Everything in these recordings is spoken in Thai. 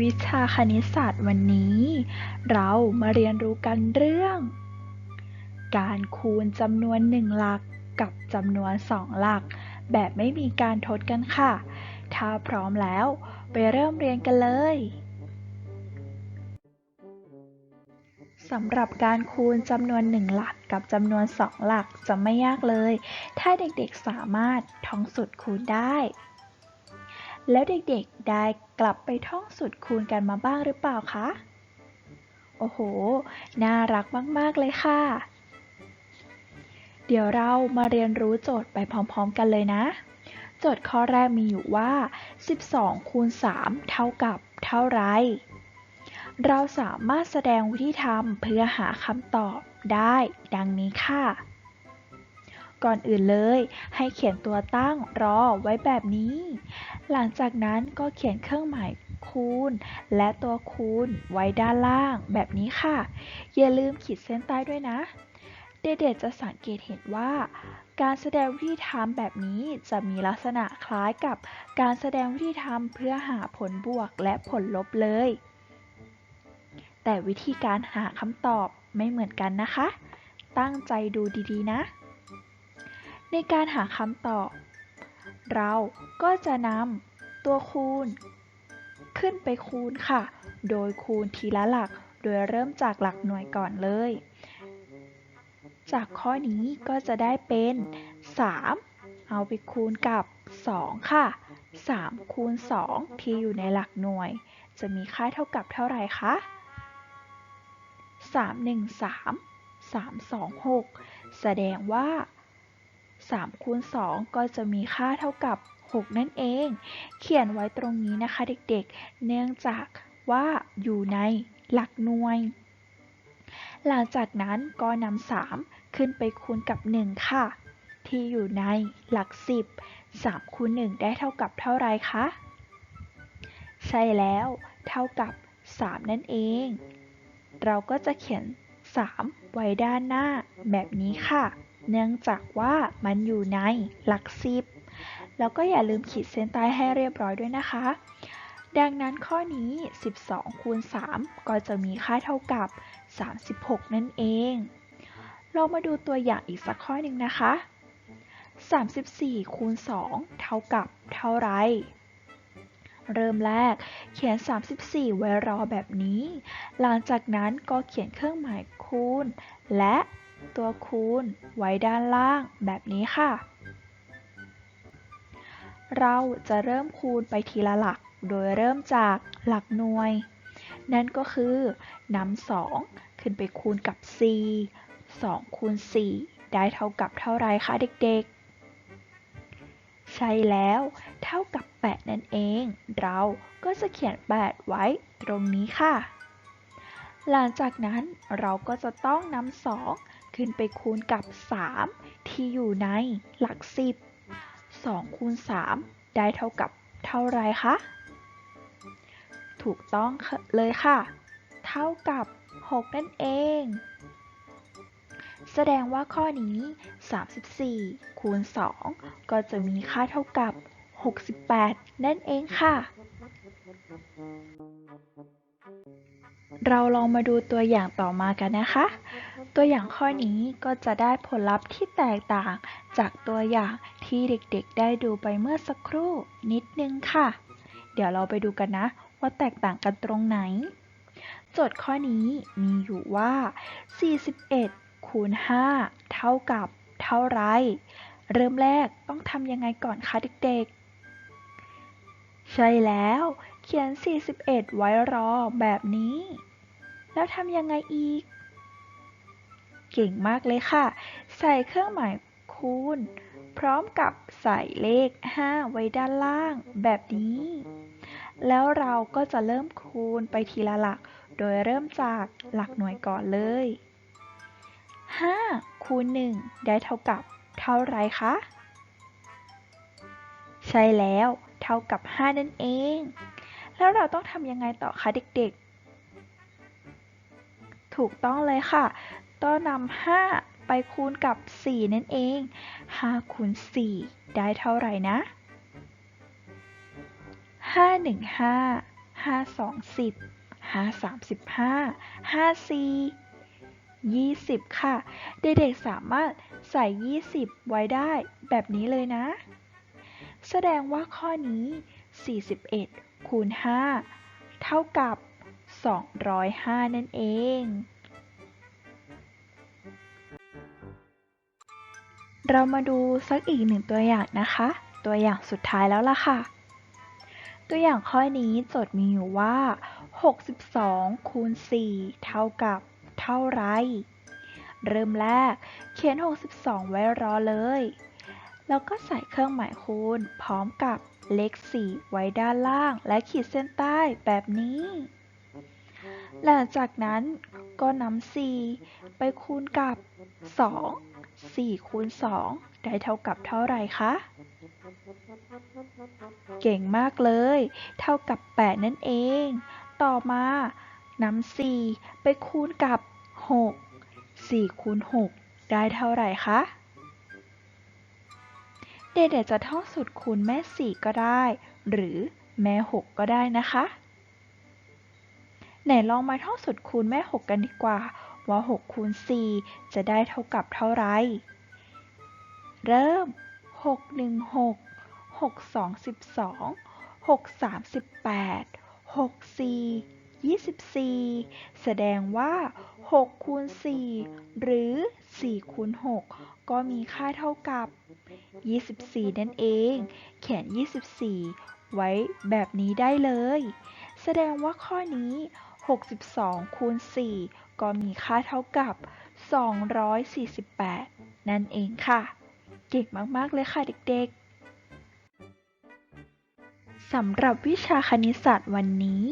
วิชาคณิตศาสตร์วันนี้ เรามาเรียนรู้กันเรื่อง การคูณจำนวนหนึ่งหลักกับจำนวนสองหลัก แบบไม่มีการทดกันค่ะ ถ้าพร้อมแล้ว ไปเริ่มเรียนกันเลย สำหรับการคูณจำนวนหนึ่งหลักกับจำนวนสองหลักจะไม่ยากเลย ถ้าเด็กๆสามารถท่องสูตรคูณได้ แล้วเด็กๆได้กลับไปท่องสูตรคูณกันมาบ้างหรือเปล่าคะ โอ้โห น่ารักมากๆเลยค่ะ เดี๋ยวเรามาเรียนรู้โจทย์ไปพร้อมๆกันเลยนะ โจทย์ข้อแรกมีอยู่ว่า 12 คูณ 3 เท่ากับเท่าไร เราสามารถแสดงวิธีทำเพื่อหาคำตอบได้ดังนี้ค่ะ ก่อนอื่นเลย ให้เขียนตัวตั้งรอไว้แบบนี้ หลังจากนั้นก็เขียนเครื่องหมายคูณ และตัวคูณไว้ด้านล่างแบบนี้ค่ะ อย่าลืมขีดเส้นใต้ด้วยนะเด็กๆจะสังเกตเห็นว่า การแสดงวิธีทำแบบนี้จะมีลักษณะคล้ายกับการแสดงวิธีทำเพื่อหาผลบวกและผลลบเลย แต่วิธีการหาคำตอบไม่เหมือนกันนะคะ ตั้งใจดูดีๆนะ ในการหาคำตอบ เราก็จะนำตัวคูณ ขึ้นไปคูณค่ะ โดยคูณทีละหลัก โดยเริ่มจากหลักหน่วยก่อนเลย จากข้อนี้ก็จะได้เป็น 3 เอาไปคูณกับ 2 ค่ะ 3 คูณ 2 ที่อยู่ในหลักหน่วย จะมีค่าเท่ากับเท่าไหร่คะ 3 1 3 3 2 6 แสดงว่า 3 คูณ 2 ก็จะมีค่าเท่ากับ 6 นั่นเอง เขียนไว้ตรงนี้นะคะเด็กๆ เนื่องจากว่าอยู่ในหลักหน่วย หลังจากนั้นก็นำ3 ขึ้นไปคูณกับ 1 ค่ะ ที่อยู่ในหลัก 10 3 คูณ 1 ได้เท่ากับเท่าไรคะ ใช่แล้ว เท่ากับ 3 นั่นเอง เราก็จะเขียน 3 ไว้ด้านหน้าแบบนี้ค่ะ เนื่องจากว่ามันอยู่ในหลัก10แล้วก็อย่าลืมขีดเส้นใต้ให้เรียบร้อยด้วยนะคะ ดังนั้นข้อนี้ 12 คูณ 3 ก็จะมีค่าเท่ากับ 36 นั่นเอง เรามาดูตัวอย่างอีกสักข้อหนึ่งนะคะ 34 คูณ 2 เท่ากับเท่าไร เริ่มแรกเขียน 34 ไว้รอแบบนี้ หลังจากนั้นก็เขียนเครื่องหมายคูณ และตัวคูณไว้ด้านล่างแบบนี้ค่ะ เราจะเริ่มคูณไปทีละหลัก โดยเริ่มจากหลักหน่วย นั่นก็คือนำ2ขึ้นไปคูณกับ 4 2คูณ4ได้เท่ากับเท่าไรคะเด็กๆ ใช่แล้วเท่ากับ 8 นั่นเอง เราก็จะเขียน 8 ไว้ตรงนี้ค่ะ หลังจากนั้นเราก็จะต้องนำ2 ขึ้นไปคูณกับ 3 ที่อยู่ในหลัก 10 2 คูณ 3 ได้เท่ากับเท่าไรคะ ถูกต้องเลยค่ะ เท่ากับ 6 นั่นเอง แสดงว่าข้อนี้ 34 คูณ 2 ก็จะมีค่าเท่ากับ 68 นั่นเองค่ะ เราลองมาดูตัวอย่างต่อมากันนะคะ ตัวอย่างข้อนี้ก็จะได้ผลลัพธ์ที่แตกต่าง จากตัวอย่างที่เด็กๆ ได้ดูไปเมื่อสักครู่นิดนึงค่ะ เดี๋ยวเราไปดูกันนะ ว่าแตกต่างกันตรงไหน โจทย์ข้อนี้มีอยู่ว่า 41 คูณ 5 เท่ากับเท่าไร เริ่มแรกต้องทำยังไงก่อนคะเด็กๆ ใช่แล้ว เขียน 41 ไว้รอแบบนี้ แล้วทำยังไงอีก เก่งมากเลยค่ะ ใส่เครื่องหมายคูณ พร้อมกับใส่เลข 5 ไว้ด้านล่างแบบนี้ แล้วเราก็จะเริ่มคูณไปทีละหลัก โดยเริ่มจากหลักหน่วยก่อนเลย 5 คูณ 1 ได้เท่ากับเท่าไรคะ ใช่แล้ว เท่ากับ 5 นั่นเอง แล้วเราต้องทำยังไงต่อคะเด็กๆ ถูกต้องเลยค่ะ ต้องนำ5ไปคูณกับ 4 นั่นเอง 5 คูณ 4 ได้เท่าไหร่นะ 5 1 5 5 2 10 5 3 15 5 4 20 ค่ะ เด็กๆสามารถใส่ 20 ไว้ได้แบบนี้เลยนะ แสดงว่าข้อนี้ 41 คูณ 5 เท่ากับ 205 นั่นเอง เรามาดูสักอีกหนึ่งตัวอย่างนะคะ ตัวอย่างสุดท้ายแล้วล่ะค่ะ ตัวอย่างข้อนี้โจทย์มีอยู่ว่า 62 คูณ 4 เท่ากับเท่าไร เริ่มแรกเขียน 62 ไว้รอเลย แล้วก็ใส่เครื่องหมายคูณ พร้อมกับเลข 4 ไว้ด้านล่าง และขีดเส้นใต้แบบนี้ หลังจากนั้นก็นำ4ไปคูณกับ 2 4คูณ2ได้เท่ากับเท่าไหร่คะ เก่งมากเลย เท่ากับ 8 นั่นเอง ต่อมานำ4ไปคูณกับ 6 4คูณ6ได้เท่าไหร่คะ เด็กๆจะท่องสูตรคูณแม่ 4 ก็ได้ หรือแม่ 6 ก็ได้นะคะ ไหนลองมาท่องสูตรคูณแม่ 6 กันดีกว่า ว่า 6 คูณ 4 จะได้เท่ากับเท่าไหร่เริ่ม 6 1 6 6 2 12 6 3 18 6 4 24 แสดงว่า 6 คูณ 4 หรือ 4 คูณ 6 ก็มีค่าเท่ากับ 24 นั่นเอง เขียน 24 ไว้แบบนี้ได้เลย แสดงว่าข้อนี้ 62 คูณ 4 ก็มีค่าเท่ากับ 248 นั่นเองค่ะ เก่งมาก ๆ เลยค่ะเด็ก ๆสำหรับวิชาคณิตศาสตร์วันนี้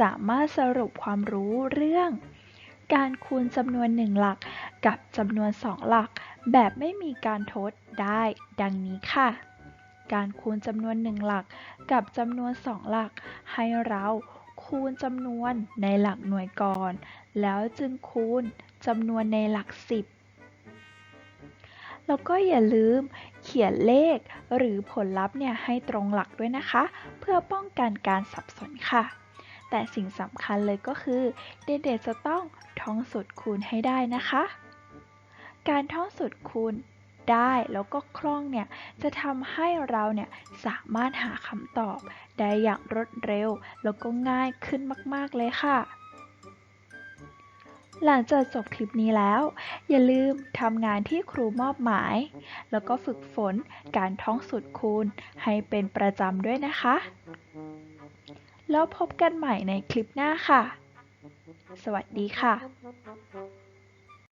สามารถสรุปความรู้เรื่อง การคูณจำนวนหนึ่งหลักกับจำนวนสองหลัก แบบไม่มีการทด ได้ ดังนี้ค่ะ การคูณจำนวนหนึ่งหลักกับจำนวนสองหลัก ให้เราคูณจำนวนในหลักหน่วยก่อน แล้วจึงคูณจำนวนในหลักสิบแล้วก็อย่าลืมเขียนเลขหรือผลลัพธ์เนี่ยให้ตรงหลักด้วยนะคะ เพื่อป้องกันการสับสนค่ะ แต่สิ่งสำคัญเลยก็คือ เด็กๆจะต้องท่องสูตรคูณให้ได้นะคะ การท่องสูตรคูณ ได้แล้วก็คล่องเนี่ยจะทำให้เราเนี่ยสามารถหาคำตอบได้อย่างรวดเร็ว แล้วก็ง่ายขึ้นมาก ๆ เลยค่ะ หลังจากจบคลิปนี้แล้ว อย่าลืมทำงานที่ครูมอบหมาย แล้วก็ฝึกฝนการท่องสูตรคูณให้เป็นประจำด้วยนะคะ แล้วพบกันใหม่ในคลิปหน้าค่ะ สวัสดีค่ะ